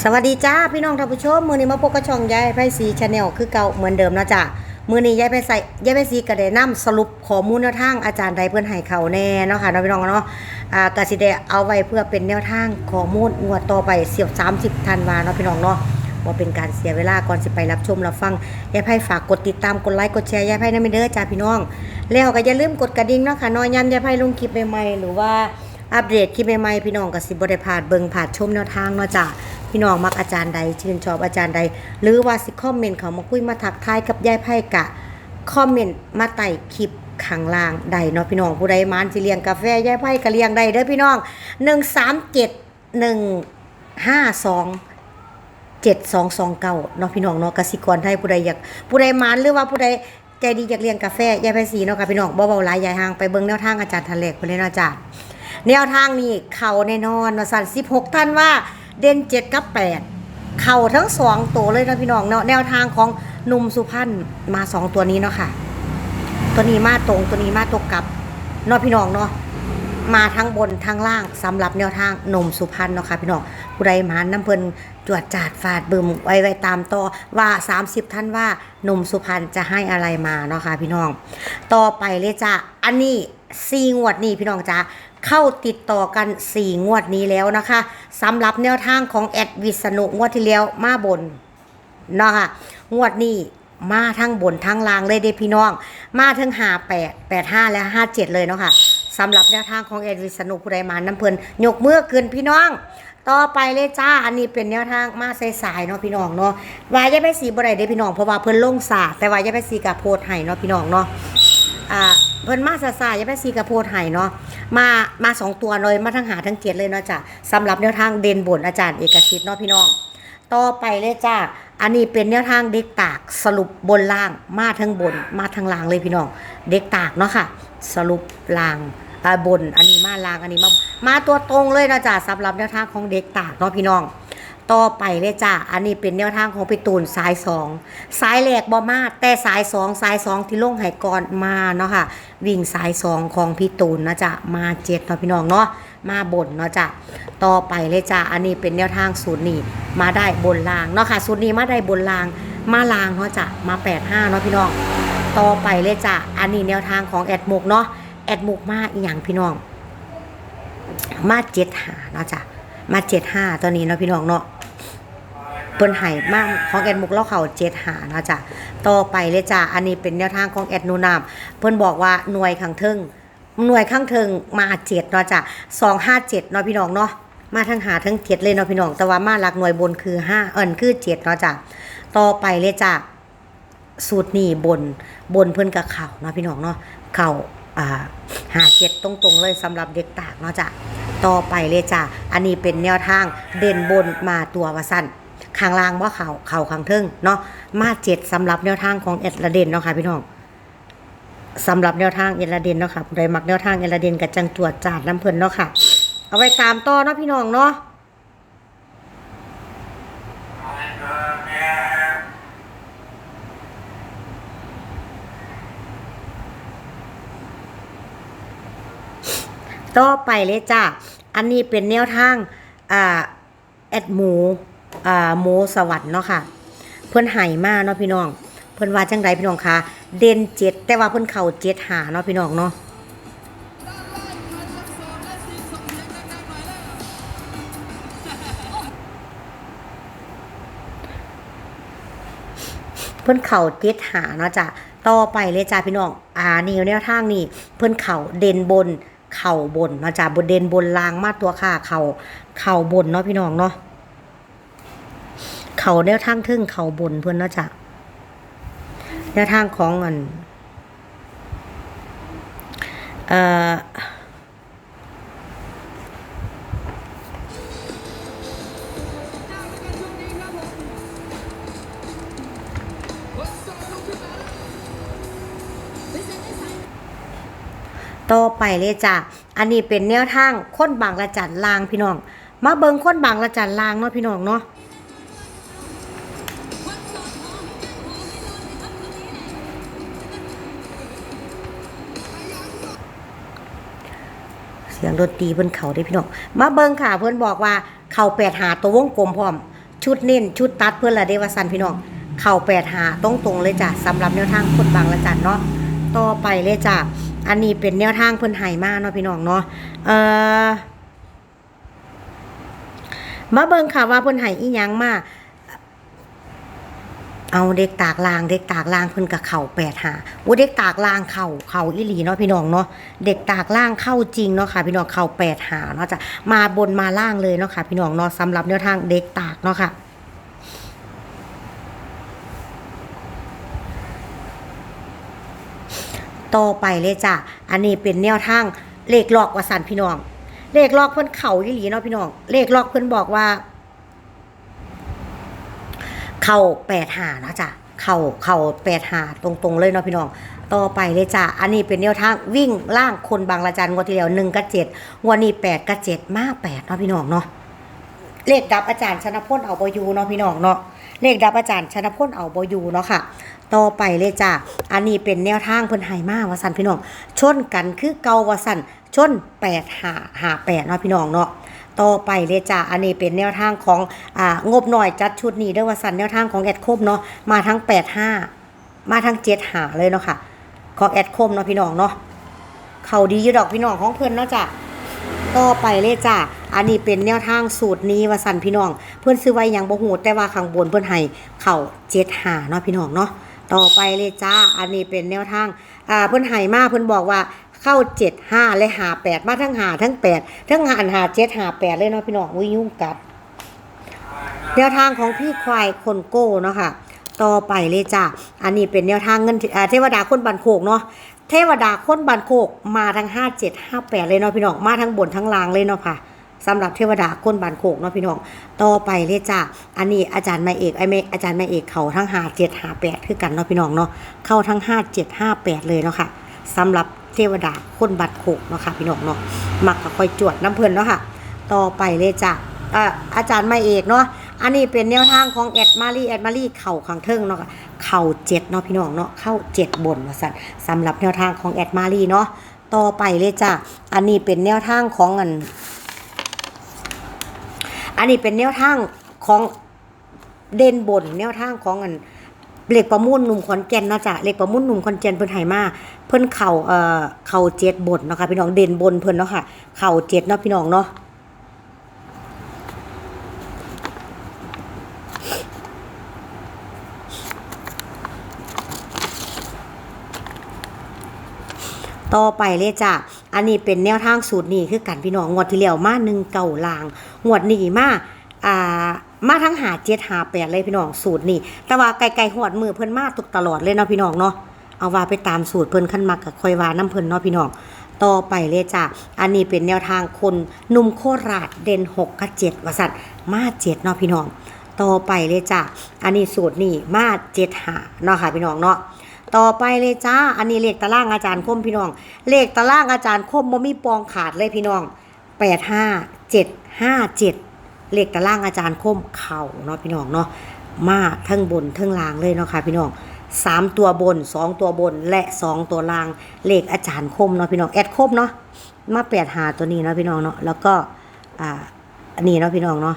สวัสดีจ้าพี่น้องท่านผู้ชมมือนี้มาพบกับช่องยายไพซีชาแนลคือเก่าเหมือนเดิมนะจ้ะมือนี้ยายไพใส่ยายไพซีก็ได้นํสรุปข้อมูลแนวทางอาจารย์ใดเพื่อนให้เขาแน่เนาะค่ะเนาะพี่น้องเนาะอ่ากสิได้เอาไว้เพื่อเป็นแนวทางข้อมูลงวดต่อไปเสียบ30ธันวาเนาะพี่น้องเนาะบ่าเป็นการเสียเวลาก่อนสิไปรับชมรับฟังยายไพฝากกดติดตามกดไลค์กดแชร์ยายไพนะไม่เด้อจ้าพี่น้อง แล้วก็อย่าลืมกดกระดิ่งเนาะค่ะน้อยย้ำยายไพลงคลิปใหม่ๆหรือว่า อัปเดตคลิปใหม่ๆพี่น้องกสิบ่ได้พาดเบิงผ่านชมแนวทางเนาะจ้ะพี่น้องมักอาจารย์ใดชื่นชอบอาจารย์ใด หรือว่าสิคอมเมนต์เขามาคุยมาทักทายกับยายไพ่กะคอมเมนต์มาใต้คลิปข้างล่างใดเนาะพี่น้องผู้ใดมานสิเลี้ยงกาแฟยายไพ่ก็เลี้ยงได้เด้อพี่น้อง137 152 7229เก้าเนาะพี่น้องเนาะกสิกรไทยผู้ใดอยากผู้ใดมานหรือว่าผู้ใดใจดีอยากเลี้ยงกาแฟยายไพ่สีเนาะค่ะพี่น้องเบาหลายยายห่างไปเบิ่งแนวทางอาจารย์ทันเลกเพิ่นเลยเนาะจ้ะ แนวทางนี้เข่าแน่นอนนะสัน16 ท่านว่าเด่น7 กับ 8 เข่าทั้งสองตัวเลยนะพี่น้องเนาะแนวทางของหนุ่มสุพรรณมา 2 ตัวนี้เนาะค่ะ ตัวนี้มาตรงตัวนี้มาตกกลับเนาะพี่น้องเนาะมาทั้งบนทั้งล่างสำหรับแนวทางหนุ่มสุพรรณเนาะค่ะพี่น้องผู้ใดมาน้ำเพิ่นจวดจาดฟาดบึมไว้ไว้ตามต่อว่า 30 ท่านว่าหนุ่มสุพรรณจะให้อะไรมาเนาะค่ะพี่น้อง ต่อไปเลยจ้ะอันนี้ซีงวดนี้พี่น้องจ้ะ เข้าติดต่อกัน 4 งวดนี้แล้วนะคะสำหรับแนวทางของแอดวิษณุงวดที่แล้วมาบนเนาะค่ะงวดนี้มาทั้งบนทั้งล่างเลยเด้พี่น้อง มาทั้งหาแปดแปดห้าและห้าเจ็ดเลยเนาะค่ะสำหรับแนวทางของแอดวิษณุผู้ใดมาน้ำเพลินยกเมื่อขึ้นพี่น้อง ต่อไปเลยจ้าอันนี้เป็นแนวทางมาสายๆเนาะพี่น้องเนาะวายยายไปสีบ่ได้เด้พี่น้องเพราะว่าเพิ่นลงสาแต่วายยายไปสีกับโพดให้เนาะพี่น้องเนาะอ่า เพิ่นมาซาซายาไปซีกับโพดไห้เนาะมามาสองตัวเลยมาทั้งหาทั้งเกียรเลยเนาะจ้ะสำหรับแนวทางเด่นบนอาจารย์เอกสิทธิ์เนาะพี่น้อง ต่อไปเลยจ้าอันนี้เป็นแนวทางเด็กตากสรุปบนล่างมาทั้งบนมาทั้งล่างเลยพี่น้อง เด็กตากเนาะค่ะ สรุปล่างบนอันนี้มาล่างอันนี้มามาตัวตรงเลยเนาะจ้ะสำหรับแนวทางของเด็กตากเนาะพี่น้อง ต่อไปเลยจ้าอันนี้เป็นแนวทางของพี่ตูนสายสองสายแหลกบอมาแต่สายสองสายสองที่ลงไหกรมาเนาะค่ะ วิ่งสายสองของพี่ตูนนะจ้ะมาเจ็ดเนาะพี่น้องเนาะมาบนเนาะจ้ะต่อไปเลยจ้าอันนี้เป็นแนวทางสูตรนี้มาได้บนลางเนาะค่ะสูตรนี้มาได้บนลาง มาลางเนาะจ้ะมาแปดห้าเนาะพี่น้อง ต่อไปเลยจ้าอันนี้แนวทางของแอดมุกเนาะแอดมุกมาอีหยังพี่น้อง มาเจ็ดหาเนาะจ้ะมาเจ็ดห้าตัวนี้เนาะพี่น้องเนาะ พิ่นให้มากของแอดมุกเล่าเขาเจ็ดหานะจ๊ะต่อไปเลยจ้ะอันนี้เป็นแนวทางของแอดนูนามเพิ่นบอกว่าหน่วยข้างเทิงหน่วยข้างเทิงมาเจ็ดเนาะจ้ะสองห้าเจ็ดเนาะพี่น้องเนาะมาทั้งหาทั้งเจ็ดเลยเนาะพี่น้องแต่ว่ามาหลักหน่วยบนคือห้าเอิญคือเจ็ดเนาะจ้ะต่อไปเลยจ้ะสูตรนี่บนบนเพิ่นกับเข่าเนาะพี่น้องเนาะเข่าอ่าหาเจ็ดตรงๆเลยสำหรับเด็กตากเนาะจ้ะต่อไปเลยจ้ะอันนี้เป็นแนวทางเด่นบนมาตัววสั้น ข้างล่างว่าเขาเขาข้างเทิงเนาะมาเจ็ดสำหรับแนวทางของเอ็ดระเดนเนาะค่ะพี่น้องสำหรับแนวทางเอ็ดระเดนเนาะค่ะผู้มักแนวทางเอ็ดระเดนกับจังตรวจจาดน้ำเพลินเนาะค่ะ เอาไว้ตามต่อเนาะพี่น้องเนาะต่อไปเลยจ้า อันนี้เป็นแนวทางอ่าแอดหมู อ่าหมูสวรรค์เนาะค่ะ เพิ่อนไห่มาเนาะพี่น้อง เพิ่อนว่าจังไดพี่น้องคะเด่นเจ็ดแต่ว่าเพิ่อนเข่าเจ็ดหาเนาะพี่น้องเนาะเพิ่อนเข่าเจ็ดหาเนาะจ้ะต่อไปเลยจ้าพี่น้อง อ่านี่แนวทางนี่เพิ่อนเข่าเด่นบน เข่าบนเนาะจ้ะบนเด่นบนลางมาตัวค่าเข่าเข่าบนเนาะพี่น้องเนาะ เขาแนวทางทึ่งเขาบนเพื่อนเนาะจ้ะแนวทางของอันเอ่อต่อไปเลยจ้ะ อันนี้เป็นแนวทางค้นบางละจันลางพี่น้อง มาเบิงค้นบางละจันลางเนาะพี่น้องเนาะ สียงดนตรีเพิ่นเขาได้พี่น้องมาเบิ่งค่ะเพิ่นบอกว่าเข่าแปดหาตัววงกลมพร้อม ชุดเน้นชุดตัดเพื่อนละเดวสันพี่น้องเข่าแปดหาตรงตรงเลยจ้ะสำหรับแนวทางคนบางละจันเนาะต่อไปเลยจ้ะอันนี้เป็นแนวทางเพิ่นไห้มากเนาะพี่น้องเนาะเอ่อมาเบิ่งค่ะว่าเพิ่นไห้อีหยังมาก เอาเด็กตากลางเด็กตากลางเพิ่นกับเข่าแปดหาอู้เด็กตากลางเข่าเข่าอีหลีเนาะพี่น้องเนาะเด็กตากล่างเข้าจริงเนาะค่ะพี่น้องเข่าแปดหาเนาะจะมาบนมาล่างเลยเนาะค่ะพี่น้องเนาะสำหรับแนวทางเด็กตากเนาะค่ะต่อไปเลยจ้ะ อันนี้เป็นแนวทางเลขลอกวสันพี่น้อง เลขลอกเพิ่นเข่าอีหลีเนาะพี่น้อง เลขลอกเพิ่นบอกว่า เข่าแปดหานะจ้ะเข่าเข่าแปดหาตรงๆเลยเนาะพี่น้อง ต่อไปเลยจ้ะอันนี้เป็นแนวทางวิ่งล่างคนบางละจันงวดที่แล้วหนึ่งกับเจ็ดงวันนี้แปดกับเจ็ดมาแปดเนาะพี่น้องเนาะเลขดับอาจารย์ชนะพลเอาบอยูเนาะพี่น้องเนาะเลขดับอาจารย์ชนะพลเอาบอยูเนาะค่ะต่อไปเลยจ้ะอันนี้เป็นแนวทางเพิ่นไห้มาวสันพี่น้องชนกันคือเกาวสันชนแปดหาหาแปดเนาะพี่น้องเนาะ ต่อไปเลยจ้ะอันนี้เป็นแนวทางของอ่างบหน่อยจัดชุดนี้เด้วยวาสันแนวทางของแอดคมเนาะมาทั้งแปดห้ามาทั้งเจ็ดหาเลยเนาะค่ะของแอดคมเนาะพี่น้องเนาะเขาดีอยู่ดอกพี่น้องของเพิ่อนเนาะจ้ะต่อไปเลยจ้ะอันนี้เป็นแนวทางสูตรนี้ว่าสันพี่น้อง เพื่อนซื้อไว้หยังบ่ฮู้แต่ว่าข้างบนเพื่อนให้เข่าเจ็ดหาเนาะพี่น้องเนาะต่อไปเลยจ้า อันนี้เป็นแนวทางอ่าเพื่อนให้มาเพื่อนบอกว่า เข้าเจ็ดห้าและหาแปดมาทั้งหาทั้งแปดทั้งหารหาเจ็ดหาแปดเลยเนาะพี่น้องวิยุ่งกัดแนวทางของพี่ควายคนโก้เนาะค่ะต่อไปเลยจ้ะอันนี้เป็นแนวทางเงินเทวดาคนบันโคกเนาะเทวดาคนบันโคกมาทั้งห้าเจ็ดห้าแปดเลยเนาะพี่น้องมาทั้งบนทั้งล่างเลยเนาะค่ะสำหรับเทวดาคนบันโคกเนาะพี่น้อง ต่อไปเลยจ้ะอันนี้อาจารย์ไม่เอกไอเมอาจารย์ไม่เอกเขาทั้งหาเจ็ดหาแปดคือกันเนาะพี่น้องเนาะ เข้าทั้งห้าเจ็ดห้าแปดเลยเนาะค่ะสำหรับ เทวดาคนบันโคกเนาะค่ะพี่น้องเนาะมักก็คอยจวดน้ำเพลินเนาะค่ะ ต่อไปเลยจ้ะอ่าอาจารย์ไม่เอกเนาะอันนี้เป็นแนวทางของแอดมารีแอดมารีเข่าขังเทิงเนาะเข่าเจ็ดเนาะพี่น้องเนาะเข้าเจ็ดบนว่าสันสำหรับแนวทางของแอดมารีเนาะต่อไปเลยจ้ะอันนี้เป็นแนวทางของอัน อันนี้เป็นแนวทางของเด่นบนแนวทางของอัน เหล็กประมุ่นหนุ่มขอนแก่นนะจ้ะเหล็กประมุ่นหนุ่มขอนแก่นเพิ่นไหมาเพิ่นเข่าเอ่อเข่าเจ็ดบนเนาะค่ะพี่น้องเด่นบนเพิ่นเนาะค่ะ เข่าเจ็ดเนาะพี่น้องเนาะต่อไปเลยจ้ะ อันนี้เป็นแนวทางสูตรนี้คือกันพี่น้องงวดที่แล้วมาหนึ่งเก่าลาง งวดนี้มาอ่า มาทั้งหาเจ็ดหาแปดเลยพี่น้องสูตรนี้แต่ว่าไกลๆหวดมือเพิ่นมาตุกตลอดเลยเนาะพี่น้องเนาะเอาว่าไปตามสูตรเพิ่นขั้นมักกับคอยว่าน้ำเพิ่นเนาะพี่น้องต่อไปเลยจ้ะอันนี้เป็นแนวทางคนหนุ่มโคราชเด่นหกกับเจ็ดวสัตว์มาเจ็ดเนาะพี่น้องต่อไปเลยจ้ะอันนี้สูตรนี่มาเจ็ดหาเนาะค่ะพี่น้องเนาะต่อไปเลยจ้า อันนี้เลขตารางอาจารย์คมพี่น้อง เลขตารางอาจารย์คมบ่มีปองขาดเลยพี่น้องแปดห้าเจ็ดห้าเจ็ด เลขตารางอาจารย์คมเข่าเนาะพี่น้องเนาะมาทั้งบนทั้งล่างเลยเนาะค่ะพี่น้องสามตัวบนสองตัวบนและสองตัวล่างเลขอาจารย์คมเนาะพี่น้องแอดคมเนาะมาแปดหาตัวนี้เนาะพี่น้องเนาะแล้วก็อ่านนี้เนาะพี่น้องเนาะ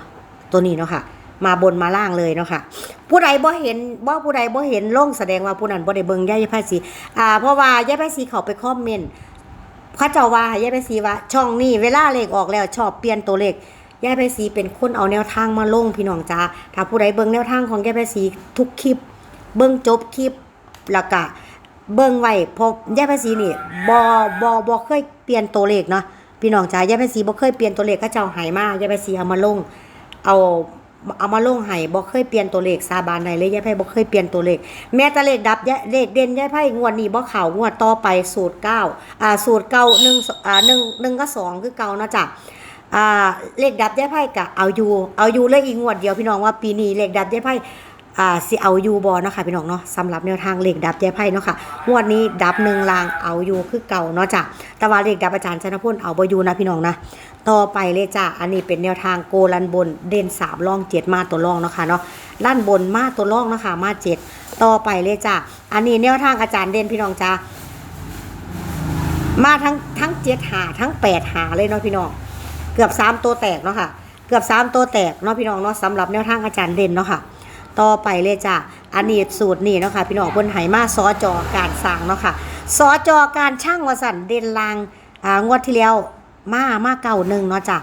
ตัวนี้เนาะค่ะ มาบนมาล่างเลยเนาะค่ะ ผู้ใดบ่เห็นบ่ผู้ใดบ่เห็นลงแสดงว่าผู้นั้นบ่ได้เบิ่งย่ายภาษีอ่าเพราะว่าย่ายภาษีเขาไปคอมเมนต์เขาเจ้าว่าย่ายภาษีว่า ช่องนี้เวลาเลขออกแล้วชอบเปลี่ยนตัวเลข ย่ายภาษีเป็นคนเอาแนวทางมาลงพี่น้องจ้าถ้าผู้ใดเบิ่งแนวทางของย่ายภาษีทุกคลิป เบิ่งจบคลิปแล้วก็เบิ่งไว้พอย่ภาษีนี่บ่บ่บ่เคยเปลี่ยนตัวเลขเนาะพี่น้องจ้าย่ภาษีบ่เคยเปลี่ยนตัวเลขเขาเจ้าหายมาย่ภาษีเอามาลง เอาเอามาลงให้บ่เคยเปลี่ยนตัวเลขสาบานใดเลยแยายไพ่บ่เคยเปลี่ยนตัวเลข แม้แต่เลขดับยะเลขเด่นแยายไพ่งวดนี้บ่เข้างวดต่อไปสูตรเก้าอ่าสูตรเก้าหนึ่งอ่าหนึ่งหนึ่งกับสองคือเก่านะจ้ะ อ่าเลขดับยายไพ่กะเอาอยู่เอาอยู่เลยอีกงวดเดียวพี่น้องว่าปีนี้เลขดับยายไพ่อ่าสิเอาอยู่บ่เนาะค่ะพี่น้องเนาะสำหรับแนวทางเลขดับยายไพ่เนาะค่ะงวดนี้ดับหนึ่งลางเอาอยู่คือเก่าเนาะจ้ะแต่ว่าเลขดับอาจารย์ชนพลเอาบอยู่นะพี่น้องนะต่อไปเลยจ้ะอันนี้เป็นแนวทางโกลันบนเด่นสามล่องเจ็ดมาตัวล่องเนาะค่ะเนาะลั่นบนมาตัวล่องเนาะค่ะมาเจ็ดต่อไปเลยจ้ะอันนี้แนวทางอาจารย์เด่นพี่น้องจ้ามาทั้งทั้งเจ็ดหาทั้งแปดหาเลยเนาะพี่น้อง เกือบสามตัวแตกเนาะค่ะ เกือบสามตัวแตกเนาะพี่น้องเนาะสำหรับแนวทางอาจารย์เด่นเนาะค่ะ ต่อไปเลยจ้ะอันนี้สูตรนี่เนาะค่ะพี่น้องเพิ่นไหมาซอจอการสร้างเนาะค่ะซอจอการช่างวสันเด่นลางอ่างวดที่แล้วมามาเก่าหนึ่งเนาะจ้ะ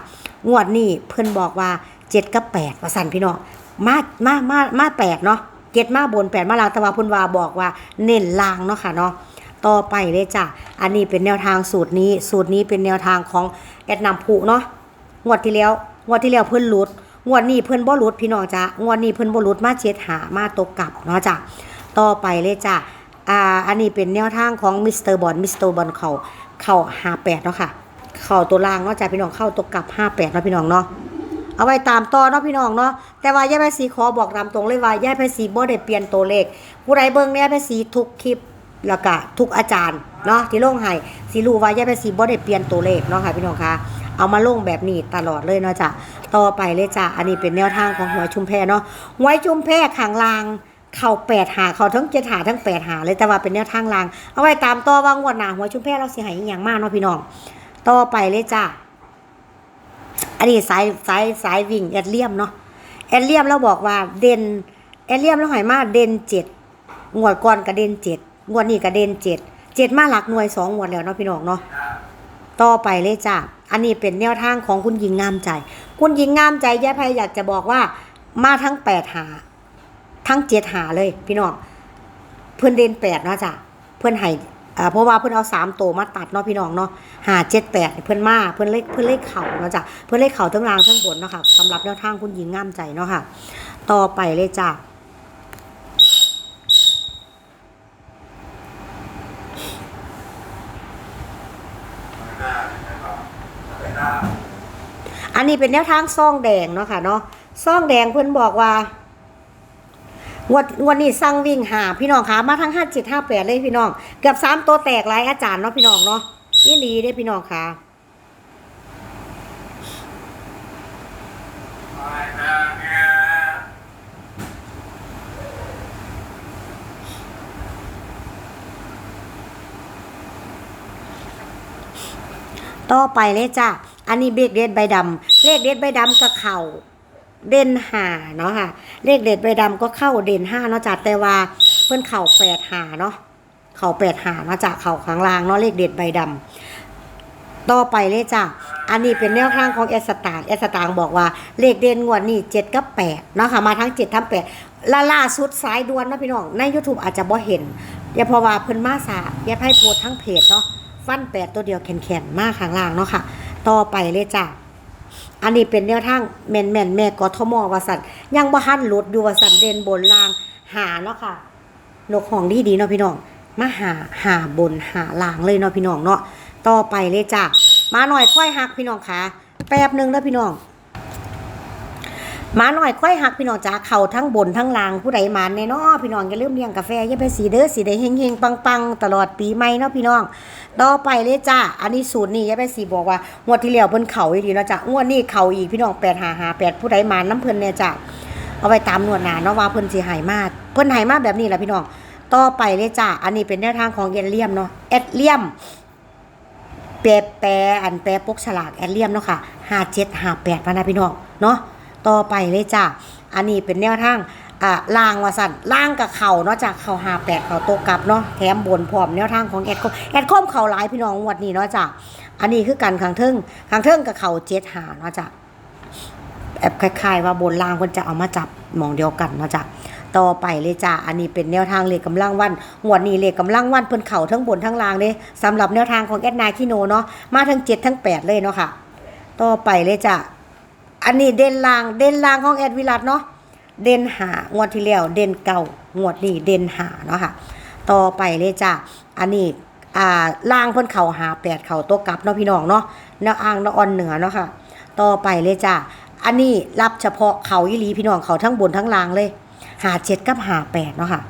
งวดนี้เพิ่อนบอกว่าเจ็ดกับแปดวสันพี่น้องมามามามาแปดเนาะเจ็ดมาบนแปดมาลางแต่ว่าพิ่นว่าบอกว่าเน้นลางเนาะค่ะเนาะต่อไปเลยจ้ะ อันนี้เป็นแนวทางสูตรนี้ สูตรนี้เป็นแนวทางของแอดนำผูเนาะ งวดที่แล้วงวดที่แล้วเพิ่นหลุดงวดนี้เพิ่นบ่หลุดพี่น้องจ้ะงวดนี้เพิ่นบ่หลุดมาเจ็ดหามาตกกลับเนาะจ้ะต่อไปเลยจ้ะอ่าอันนี้เป็นแนวทางของมิสเตอร์บอลมิสเตอร์บอลเขาเข้าห้าแปดเนาะค่ะเข้าตัวล่างเนาะจ้ะพี่น้องเข้าตกกลับห้าแปดเนาะพี่น้องเนาะเอาไว้ตามต่อเนาะพี่น้องเนาะแต่ว่าย่าแพสีขอบอกตามตรงเลยว่าย่าแพสีบ่ได้เปลี่ยนตัวเลขผู้ใดเบิ่งเนี่ยแพสีทุกคลิปแล้วก็ทุกอาจารย์เนาะที่ลงให้สิรู้ว่าย่าแพสีบ่ได้เปลี่ยนตัวเลขเนาะค่ะพี่น้องคะ เอามาลงแบบนี้ตลอดเลยเนาะจ้ะต่อไปเลยจ้ะอันนี้เป็นแนวทางของหัวชุมแพเนาะหวชุมแพข้างล่างเข่าแปดหาเข่าทั้งเจ็ดหาทั้งแปดหาเลยแต่ว่าเป็นแนวทางลาง เอาไว้ตามต่อว่างวดหนาหัวชุมแพเราเสียหายอย่างมากเนาะพี่น้องต่อไปเลยจ้ะอันนี้สายสายสายวิ่งแอดเลียมเนาะแอดเลียมเราบอกว่าเด่นแอดเลียมเราหอยมาเด่นเจ็ดงวดก่อนก็เด่นเจ็ดงวดนี้ก็เด่นเจ็ดเจ็ดมาหลักหน่วยสองงวดแล้วเนาะพี่น้องเนาะ ต่อไปเลยจ้ะอันนี้เป็นแนวทางของคุณหญิงงามใจ คุณหญิงงามใจแย่ไพอยากจะบอกว่า มาทั้งแปดหา ทั้งเจ็ดหาเลย พี่น้องเพื่อนเด่นแปดเนาะจ้ะเพื่อนให้อ่เพราะว่าเพื่อนเอาสามโตมาตัดเนาะพี่น้องเนาะหาเจ็ดแปดเพื่อนมาเพื่อนเลขเพื่อนเลขเข่าเนาะจ้ะเพื่อนเลขเข่าทั้งรางทั้งบนเนาะค่ะสำหรับแนวทางคุณหญิงงามใจเนาะค่ะ ต่อไปเลยจ้ะอั นนี้เป็นแนวทางซองแดงเนาะค่ะเนาะซองแดงเพื่อนบอกว่างวดงวดนี้สั่งวิ่งหาพี่น้องค่ะมาทั้งห้าเจ็ดห้าแปดเลยพี่น้อง เกือบสามตัวแตกหลายอาจารย์เนาะพี่น้องเนาะยี่ดีได้พี่น้องค่ะ ต่อไปเลยจ้ะ อันนี้เบรกเด็ดใบดำเลขเด็ดใบดำกับเข่าเด่นหาเนาะค่ะ เลขเด็ดใบดำก็เข้าเด่นห้าเนาะจากแต่ว่าเพิ่อนเข่าแปดหาเนาะ เข่าแปดหาเนาะจากเข่าข้างล่างเนาะเลขเด็ดใบดำต่อไปเลยจ้ะ อันนี้เป็นแนวทางของแอสตางแอสตางบอกว่าเลขเด่นงวดนี้เจ็ดกับแปดเนาะค่ะ มาทั้งเจ็ดทั้งแปดล่าล่าสุดสายด่วนนาะพี่น้อง ใน YouTube อาจจะบ่เห็นอย่าเพราะว่าเพิ่นมาสาอย่าให้โพสทั้งเพจเนาะ ฟันแปดตัวเดียวแข็งๆมากข้างล่างเนาะค่ะ ต่อไปเลยจ้ะอันนี้เป็นแนวทางแม่นแม่นแม่กทมวสันยังบ่หันหลุดอยู่วาสันเด่นบนล่างหาเนาะค่ะนกของดีดีเนาะพี่น้องมาหาหาบนหาล่างเลยเนาะพี่น้องเนาะต่อไปเลยจ้ะมาหน่อยค่อยหักพี่น้องค่ะแป๊บหนึงเด้อพี่น้อง มาหน่อยค่อยหักพี่น้องจ้าเข่าทั้งบนทั้งล่างผู้ใดมาแน่เนาะพี่น้องอย่าลืมเลี้ยงกาแฟอย่าไปสีเด้อสีได้เฮงๆปังๆตลอดปีใหม่เนาะพี่น้องต่อไปเลยจ้าอันนี้สูตรนี่อย่าไปสีบอกว่างวดที่แล้วเพิ่นเข่าอีกดีเนาะจ้ะงวดนี้เข่าอีกพี่น้องแปดหาหาแปดผู้ใดมาน้ำเพิ่นเนี่ยจ้ะเอาไปตามหนวดหนาเนาะว่าเพิ่นสิใหายมากเพิ่นหายมากแบบนี้แหละพี่น้องต่อไปเลยจ้าอันนี้เป็นแนวทางของเอดเลียมเนาะเอดเลียมแปรแปรอันแปรปกฉลากแอดเลียมเนาะค่ะห้าเจ็ดห้าแปดพนะพี่น้องเนาะ ต่อไปเลยจ้ะ อันนี้เป็นแนวทางอ่าล่างว่าสั่นล่างกับเข่าเนาะจากเข่าหาแปดเข่าโตกลับเนาะแถมบนพร้อมแนวทางของแอดคมแอดคมเข่าหลายพี่น้องงวดนี้เนาะจ้ะอันนี้คือกันขังเทิงขังเทิงกับเข่าเจ็ดหาเนาะจ้ะแอบคล้ายๆว่าบนล่างคนจะเอามาจับมองเดียวกันเนาะจ้ะต่อไปเลยจ้าอันนี้เป็นแนวทางเลขกำลังวันงวดนี้เลขกำลังวันเพิ่นเข่าทั้งบนทั้งล่างเลยสำหรับแนวทางของแอดนายคิโนเนาะมาทั้งเจ็ดทั้งแปดเลยเนาะค่ะ ต่อไปเลยจ้า อันนี้เด่นลางเด่นลางของแอดวิรัตเนาะเด่นหางวดที่แล้วเด่นเก่างวดนี้เด่นหาเนาะค่ะ ต่อไปเลยจ้าอันนี้อ่าล่างเพิ่นเข่าหาแปดเข่าตัวกลับเนาะพี่น้องเนาะแนวอ่างแนวอ่อนเหนือเนาะค่ะ ต่อไปเลยจ้าอันนี้รับเฉพาะเขาอีหลีพี่น้องเขาทั้งบนทั้งล่างเลยหาเจ็ดกับหาแปดเนาะค่ะ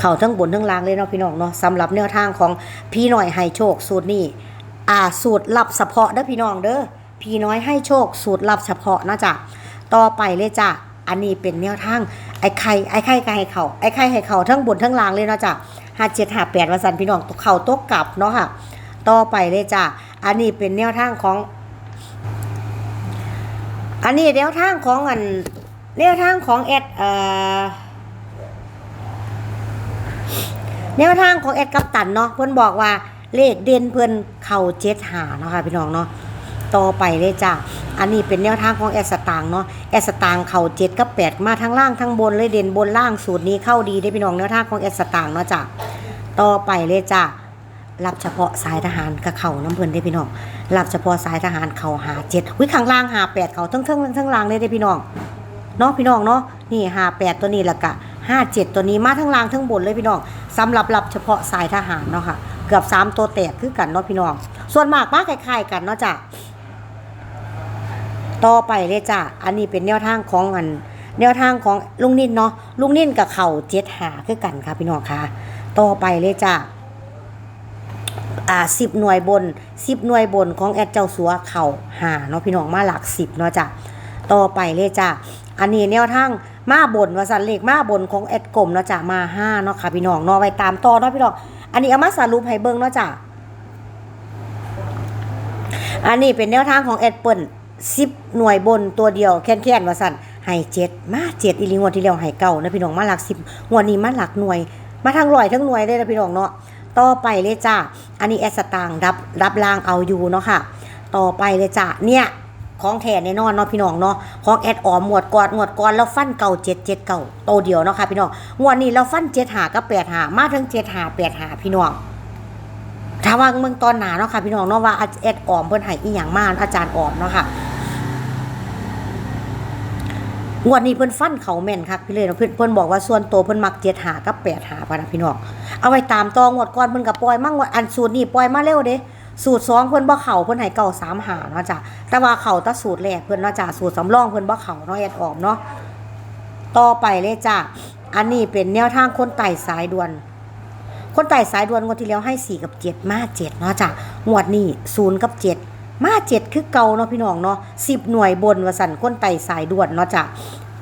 เขาทั้งบนทั้งล่างเลยเนาะพี่น้องเนาะสำหรับแนวทางของพี่หน่อยให้โชคสูตรนี้อ่าสูตรลับเฉพาะเด้อพี่น้องเด้อ พี่น้อยให้โชคสูตรลับเฉพาะนะจ๊ะต่อไปเลยจ้ะอันนี้เป็นแนวทางไอ้ไข่ไอ้ไข่ไก่ให้เขาไอ้ไข่ให้เขาทั้งบนทั้งล่างเลยนะจ้ะห้าเจ็ดห้าแปดวันสันพี่น้องเข่าตกกลับเนาะค่ะ ต่อไปเลยจ้ะอันนี้เป็นแนวทางของ อันนี้แนวทางของอันแนวทางของแอดเอ่อแนวทางของแอดกัปตันเนาะเพิ่อนบอกว่าเลขเด่นเพิ่อนเข่าเจ็ดหาเนาะค่ะพี่น้องเนาะ ต่อไปเลยจ้ะอันนี้เป็นแนวทางของแอสตางเนาะแอสตางเข่าเจ็ดกับแปดมาทั้งล่างทั้งบนเลยเด่นบนล่างสูตรนี้เข้าดีได้พี่น้องแนวทางของแอสตางเนาะจ้ะต่อไปเลยจ้ะรับเฉพาะสายทหารกับเข่าน้ำเพิ่นได้พี่น้องรับเฉพาะสายทหารเข่าหาเจ็ดวิข้างล่างหาแปดเข่าทั้งทั้งทั้งล่างเลยได้พี่น้องเนาะพี่น้องเนาะนี่หาแปดตัวนี้และกะห้าเจ็ดตัวนี้มาทั้งล่างทั้งบนเลยพี่น้องสำหรับรับเฉพาะสายทหารเนาะค่ะเกือบสามตัวแตกคือกันเนาะพี่น้องส่วนมากมาคล้ายๆกันเนาะจ้ะ ต่อไปเลยจ้ะอันนี้เป็นแนวทางของอันแนวทางของลุงนินเนาะลุงนินกับเข่าเจ็ดหาคือกันค่ะพี่น้องค่ะต่อไปเลยจ้ะอ่าสิบหน่วยบนสิบหน่วยบนของแอดเจ้าสัวเข่าหาเนาะพี่น้องมาหลักสิบเนาะจ้ะต่อไปเลยจ้ะอันนี้แนวทางมาบนว่าสันเลขมาบนของแอดกลมเนาะจ้ะมาห้าเนาะค่ะพี่น้องเนาะไว้ตามต่อเนาะพี่น้องอันนี้เอามาสรุปให้เบิ่งเนาะจ้ะอันนี้เป็นแนวทางของแอดเปิล สิบหน่วยบนตัวเดียวแค่นๆว่าสันให้เจ็ดมาเจ็ดอีลิงวดที่แล้วให้เก้านะพี่น้องมาหลักสิบงวดนี้มาหลักหน่วย มาทางลอยทั้งหน่วยเลยนะพี่น้องเนาะต่อไปเลยจ้าอันนี้แอดสตางรับรับรางเอาอยู่เนาะค่ะ ต่อไปเลยจ้าเนี่ยของแท้แน่นอนเนาะพี่น้องเนาะของแอดออมหมวดกอดหมวดกอนแล้วฟันเก่าเจ็ดเจ็ดเก่าโตเดียวเนาะค่ะพี่น้องงวดนี้เราฟันเจ็ดหากับแปดหามาถึงเจ็ดหาแปดหาพี่น้อง ถ้าว่าเมืองตอนหนาเนาะค่ะ พี่น้องเนาะว่าแอดออมเพิ่นให้อีหยังมาอาจารย์ออมเนาะค่ะงวดนี้เพิ่นฟันเขาแม่นครับพี่เลยเนาะเพิ่นเพิ่นบอกว่าส่วนตัวเพิ่นมักเจ็ดหากับแปดหาพะนะพี่น้องเอาไว้ตามตองวดก่อนเพิ่นก็ปล่อยมั่งวดอันสูตรนี้ปล่อยมาเร็วเด้สูตรสองเพิ่นบ่เข้าเพิ่นให้เก่าสามหาเนาะจ้ะแต่ว่าเข้าตะสูตรแรกเพิ่นเนาะจ้ะสูตรสำรองเพิ่นบ่เข้าเนาะแอดออมเนาะต่อไปเลยจ้ะอันนี้เป็นแนวทางคนไต่สายด่วน คนไต่สายด่วนงวดที่แล้วให้สี่กับเจ็ดมาเจ็ดเนาะจ้ะงวดนี้ศูนย์กับเจ็ดมาเจ็ดคือเก่าเนาะพี่น้องเนาะสิหน่วยบนวสันคนไต่สายด่วนเนาะจ้ะ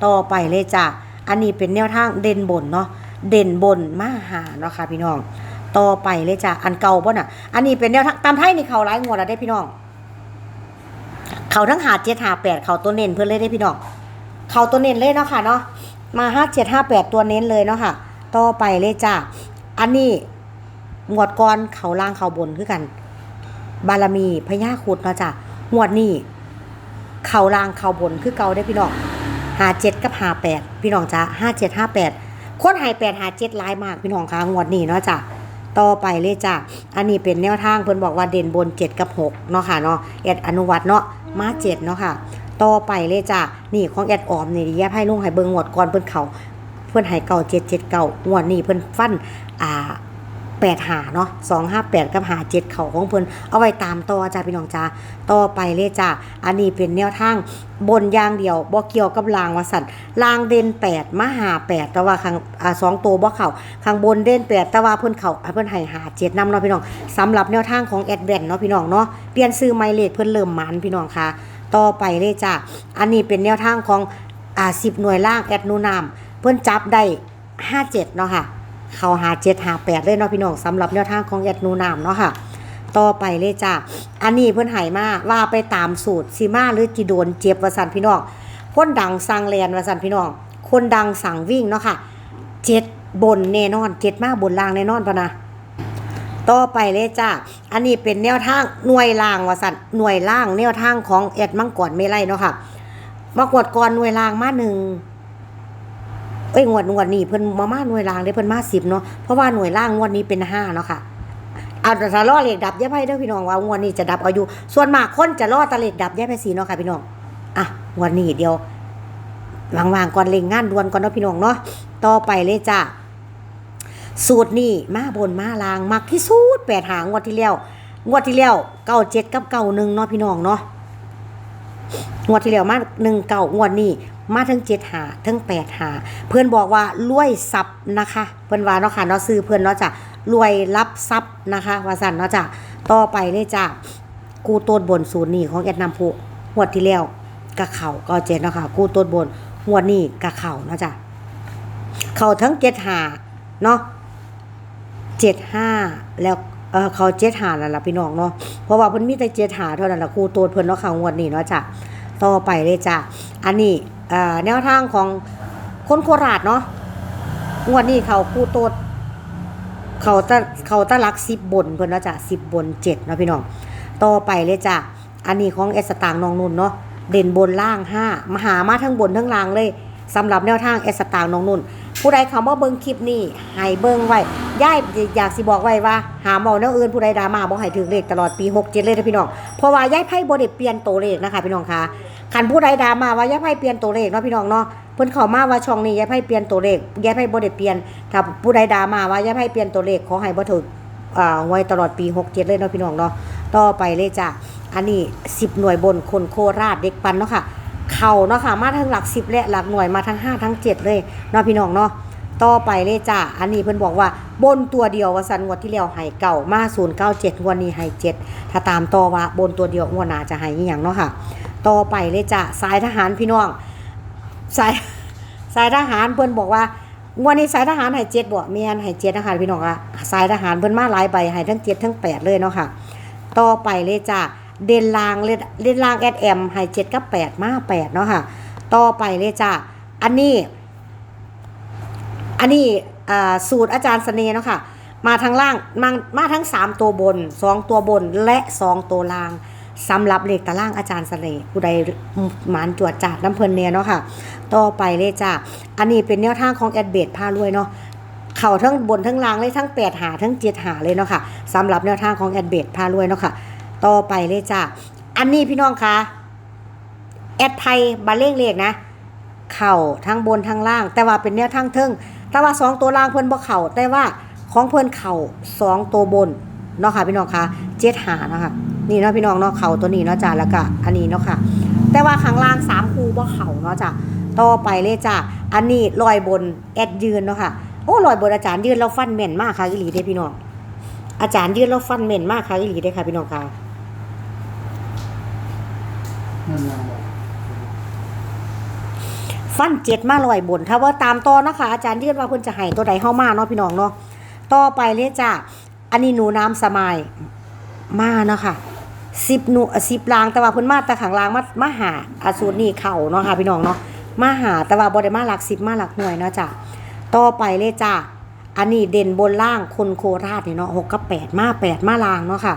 ต่อไปเลยจ้ะอันนี้เป็นแนวทางเด่นบนเนาะเด่นบนมาหาเนาะค่ะพี่น้อง ต่อไปเลยจ้ะอันเก่าบ่น่ะ อันนี้เป็นแนวทางตามไทยนี่เขาร้งวดแล้วได้พี่น้อง เขาทั้งหาเจ็ดหาแปดเขาตัวเน้นเพื่อนเลยได้พี่น้อง เขาตัวเน้นเลยเนาะค่ะเนาะมาห้าเจ็ดห้าแปดตัวเน้นเลยเนาะค่ะ ต่อไปเลยจ้ะ อันนี้งวดก่อนเขาล่างเขาบนคือกัน บารมีพญาครุดเนาะจ้ะงวดนี้เขาล่างเขาบนคือเก่าได้พี่น้องหาเจ็ดกับหาแปดพี่น้องจ้าห้าเจ็ดห้าแปดคนหายแปดหาเจ็ดลายมากพี่น้องคะงวดนี้เนาะจ้ะต่อไปเลยจ้ะ อันนี้เป็นแนวทางเพิ่นบอกว่าเด่นบนเจ็ดกับหกเนาะค่ะเนาะแอดอนุวัตเนาะมาเจ็ดเนาะค่ะ ต่อไปเลยจ้ะ นี่ของแอดออมนี่แยบให้ลุงให้เบิงงวดก่อนเพิ่นเขา พิ่นให้เก่าเจ็ดเจ็ดเก่างวดนี้เพิ่นฟันอ่าแปดหาเนาะสองห้าแปดกับหาเจ็ดเข่าของเพิ่นเอาไว้ตามต่อจ้าพี่น้องจ้าต่อไปเลยจ้าอันนี้เป็นแนวทางบนยางเดียวบ่เกี่ยวกับลางวาสันลางเด่นแปดมาหาแปดแต่ว่าข้างอ่าสองตัวบ่เข่าข้างบนเด่นแปดแต่ว่าเพิ่นเข่าเพิ่นให้หาเจ็ดนำเนาะพี่น้องสำหรับแนวทางของแอดแวนเนาะพี่น้องเนาะเปลี่ยนซื้อไมเลขเพิ่นเริ่มมันพี่น้องค่ะ ต่อไปเลยจ้าอันนี้เป็นแนวทางของอ่าสิบหน่วยล่างแอดนูนาม พิ่นจับได้ห้าเจ็ดเนาะค่ะ เขาหาเจ็ดหาแปดเลยเนาะพี่น้องสำหรับแนวทางของแอดนูนามเนาะค่ะ ต่อไปเลยจ้าอันนี้เพิ่นหายมาว่าไปตามสูตรซีมาหรือจีโดนเจ็บวสันพี่น้องคนดังสั่งแลนวสันพี่น้อง คนดังสั่งวิ่งเนาะค่ะเจ็ดบนแน่นอนเจ็ดมาบนล่างแน่นอนปะนะต่อไปเลยจ้าอันนี้เป็นแนวทางหน่วยล่างวสันหน่วยล่างแนวทางของแอดมังกรเมไลเนาะค่ะมากดก่อนหน่วยล่างมาหนึ่ง เอ้ยงวดงวดนี้เพิ่นมามาหน่วยล่างเด้เพิ่นมาสิบเนาะเพราะว่าหน่วยล่างงวดนี้เป็นห้าเนาะค่ะเอาแต่ถ้าล่อเลขดับแย่ไพ่เด้อพี่น้องว่างวดนี้จะดับเอาอยู่ส่วนมากคนจะล่อตะเลขดับแย่ไพ่สีเนาะค่ะพี่น้องอะงวดนี้เดียววางๆก่อนเล่งงานด่วนก่อนเนาะพี่น้องเนาะต่อไปเลยจ้าสูตรนี่มาบนมาลางมักที่สุดแปดหางวดที่แล้วงวดที่แล้วเก้าเจ็ดกับเก้าหนึ่งเนาะพี่น้องเนาะงวดที่แล้วมาหนึ่งเก่างวดนี้ มาทั้งเจ็ดหาทั้งแปดหาเพื่อนบอกว่ารวยทรัพย์นะคะ เพื่อนว่าเนาะค่ะเนาะซื้อเพื่อนเนาะจ้ะรวยรับทรัพย์นะคะว่าสันเนาะจ้ะต่อไปเลยจ้ะกูโตดบนศูนย์นี่ของแอดนำผู้งวดที่แล้วกะเข่าก็เจ็ดเนาะค่ะกูโตดบนงวดนี้กะเข่าเนาะจ้ะเข่าทั้งเจ็ดหาเนาะเจ็ดห้าแล้วเออเขาเจ็ดหาแล้วล่ะพี่น้องเนาะเพราะว่าเพิ่นมีแต่เจ็ดหาเท่านั้นละครูโตดเพิ่นเนาะค่ะงวดนี้เนาะจ้ะต่อไปเลยจ้ะอันนี้ แนวทางของคนโคราชเนาะงวดนี้เขาคู่โตดเขาตะเขาตะลักสิบบนเพิ่อนเนาะจ้ะสิบบนเจ็ดเนาะพี่น้องต่อไปเลยจ้ะอันนี้ของเอสตางนองนุ่นเนาะเด่นบนล่างห้ามาหามาทั้งบนทั้งล่างเลยสำหรับแนวทางเอสตางนองนุ่น ผู้ใดเขามาเบิ่งคลิปนี้ให้เบิ่งไว้ย่ายอยากสิบอกไว้ว่า หาเมาแนวอื่นผู้ใดดราม่าบ่ให้ถึงเลขตลอดปี67เจ็ดเลยนะพี่น้องเพราะว่าย่ายไพ่บ่ได้เปลี่ยนโตเลขนะคะพี่น้องคะ คันผู้ใดดามาว่าย่ายไพ่เปลี่ยนตัวเลขเนาะพี่น้องเนาะเพิ่นเข้ามาว่าช่องนี้ย่ายไพ่เปลี่ยนตัวเลขย่ายไพ่บ่ได้เปลี่ยนถ้าผู้ใดดามาว่าย่ายไพ่เปลี่ยนตัวเลขขอให้บ่ถูกอ่าไว้ตลอดปี67เลยเนาะพี่น้องเนาะต่อไปเลยจ้ะอันนี้ 10 หน่วยบนคนโคราชเด็กปันเนาะค่ะเข่าเนาะค่ะมาทั้งหลัก 10 และหลักหน่วยมาทั้ง 5 ทั้ง 7 เลยเนาะพี่น้องเนาะต่อไปเลยจ้ะอันนี้เพิ่นบอกว่าบนตัวเดียวว่าสันงวดที่แล้วให้เก่ามา097งวดนี้ให้7ถ้าตามต่อว่าบนตัวเดียวงวดหน้าจะให้อีหยังเนาะค่ะ ต่อไปเลยจ้ะสายทหารพี่น้องสายสายทหารเพิ่อนบอกว่างวดนี้สายทหารให้7บ่แม่นให้7นะคะพี่น้องอะสายทหารเพิ่นมาหลายใบให้ทั้ง7ทั้ง8เลยเนาะค่ะ ต่อไปเลยจ้ะเดนลางเล่นเล่นลางแอดแอมให้เจ็ดกับแปดมาแปดเนาะค่ะ ต่อไปเลยจ้ะอันนี้ อันนี้สูตรอาจารย์เสน่ห์เนาะค่ะ มาทางล่างมามาทั้ง3ตัวบน2ตัวบนและ2ตัวล่าง สำหรับเลขตารางอาจารย์เสน่ห์ผู้ใดหมานจวดจาดน้ำเพลินเนี่ยเนาะค่ะ ต่อไปเลยจ้ะอันนี้เป็นแนวทางของแอดเบดพารวยเนาะเข่าทั้งบนทั้งล่างเลยทั้งแปดหาทั้งเจ็ดหาเลยเนาะค่ะสำหรับแนวทางของแอดเบดพารวยเนาะค่ะ ต่อไปเลยจ้ะอันนี้พี่น้องคะแอดไทยบาเล่งเลขนะ เข่าทั้งบนทั้งล่าง แต่ว่าเป็นแนวทางเทิงแต่ว่าสองตัวล่างเพิ่นบ่เข่าแต่ว่าของเพิ่นเข่าสองตัวบนเนาะค่ะพี่น้องคะเจ็ดหานะคะ นี่เนาะพี่น้องเนาะเข่าตัวนี้เนาะจ้ะแล้วก็อันนี้เนาะค่ะ แต่ว่าข้างล่างสามคูบ่เข่าเนาะจ้ะต่อไปเลยจ้ะอันนี้ลอยบนแอดยืนเนาะค่ะโอ้ลอยบนอาจารย์ยืนเราฟันแม่นมากค่ะอีหลีเด้พี่น้องอาจารย์ยืนเราฟันแม่นมากค่ะอีหลีเด้ค่ะพี่น้องค่ะฟันเจ็ดมาลอยบนถ้าว่าตามต่อนะคะ อาจารย์ยืดว่าเพิ่นจะให้ตัวใดเข้ามาเนาะพี่น้องเนาะต่อไปเลยจ้ะอันนี้หนูน้ำสมายมาเนาะค่ะ สิบหนูสิบลางแต่ว่าเพิ่นมาแต่ขังลางมามาหาอาสูตรนี่เข่าเนาะค่ะพี่น้องเนาะมาหาแต่ว่าบ่ได้มาหลักสิบมาหลักหน่วยเนาะจ้ะต่อไปเลยจ้ะอันนี้เด่นบนล่างคนโคราชนี่เนาะหกกับแปดมาแปดมาลางเนาะค่ะ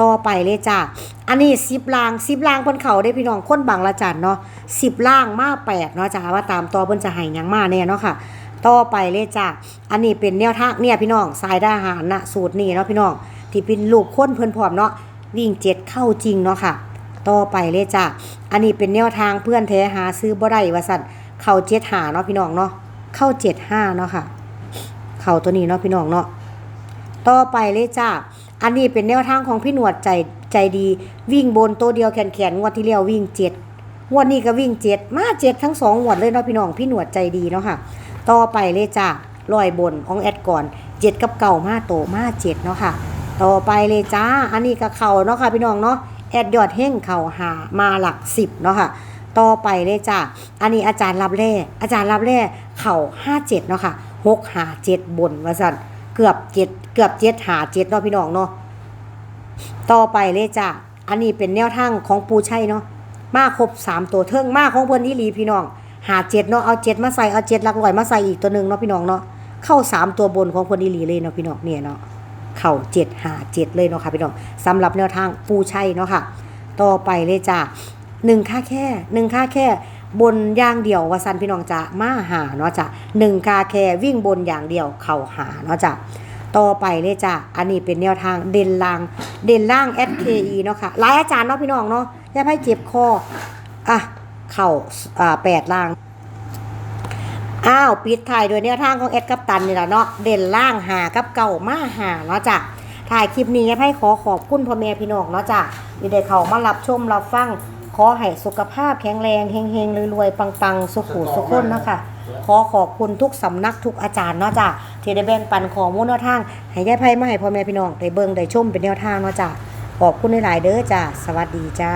ต่อไปเลยจ้ะอันนี้สิบลางสิบลางเพิ่นเข่าได้พี่น้องคนบางละจันเนาะสิบล่างมาแปดเนาะจ้ะว่าตามต่อเพิ่นจะให้หยังมาแน่เนาะค่ะต่อไปเลยจ้ะ อันนี้เป็นแนวทางเนี่ยพี่น้องสายทหารนะสูตรนี้เนาะพี่น้องที่เป็นลูกคนเพิ่นพร้อมเนาะ วิ่งเจ็ดเข้าจริงเนาะค่ะ ต่อไปเลยจ้ะ อันนี้เป็นแนวทางเพื่อนแท้หาซื้อบ่ได้วสั่นเข้าเจ็ดหาเนาะพี่น้องเนาะ เข้าเจ็ดห้าเนาะค่ะ เข้าตัวนี้เนาะพี่น้องเนาะ ต่อไปเลยจ้าอันนี้เป็นแนวทางของพี่หนวดใจใจดี วิ่งบนตัวเดียวแขนแขนงวดที่แล้ววิ่งเจ็ดงวดนี้ก็วิ่งเจ็ดมาเจ็ดทั้งสองงวดเลยเนาะพี่น้องพี่หนวดใจดีเนาะค่ะ ต่อไปเลยจ้าลอยบนของแอดก่อนเจ็ดกับเก่ามาโตมาเจ็ดเนาะค่ะ ต่อไปเลยจ้า อันนี้ก็เข่าเนาะค่ะพี่น้องเนาะแอดยอดเฮ่งเข่าหามาหลักสิบเนาะค่ะต่อไปเลยจ้าอันนี้อาจารย์รับแร่อาจารย์รับแร่เข่าห้าเจ็ดเนาะค่ะหกหาเจ็ดบนว่าสั่นเกือบเจ็ดเกือบเจ็ดหาเจ็ดเนาะพี่น้องเนาะต่อไปเลยจ้ะอันนี้เป็นแนวทางของปูชัยเนาะมาครบสามตัวเทิงมาของเพิ่นที่ลีพี่น้องหาเจ็ดเนาะเอาเจ็ดมาใส่เอาเจ็ดหลักร้อยมาใส่อีกตัวหนึ่งเนาะพี่น้องเนาะเข้าสามตัวบนของเพิ่นที่ลีเลยเนาะพี่น้องเนี่ยเนาะ เข้าเจ็ดหาเจ็ดเลยเนาะค่ะพี่น้องสำหรับแนวทางปูชัยเนาะค่ะ ต่อไปเลยจ้ะหนึ่งค่าแค่หนึ่งค่าแค่บนอย่างเดียววาสันพี่น้องจะมาหาเนาะจ้ะหนึ่งคาแควิ่งบนอย่างเดียวเข่าหาเนาะจ้ะต่อไปเลยจ้ะอันนี้เป็นแนวทางเด่นล่าง เด่นล่าง SKE เนาะค่ะหลายอาจารย์เนาะพี่น้องเนาะอย่าให้เจ็บคออะเข่าอ่าแปดล่าง อ้าวปิดถ่ายโดยแนวทางของเอ็ดกับตันนี่แหละเนาะเด่นล่างหากับเก่ามาหาเนาะจ้ะถ่ายคลิปนี้ให้ขอขอบคุณพ่อแม่พี่น้องเนาะจ้ะมีได้เขามารับชมรับฟังขอให้สุขภาพแข็งแรงเฮงๆรวยๆปังๆ สุขุสุขคนเนาะค่ะขอขอบคุณทุกสำนักทุกอาจารย์เนาะจ้ะที่ได้แบ่งปันข้อมูลแนวทาง ให้ยายไพ่มาให้พ่อแม่พี่น้องได้เบิ่งได้ชมเป็นแนวทางเนาะจ้ะขอบคุณหลายๆเด้อจ้ะสวัสดีจ้า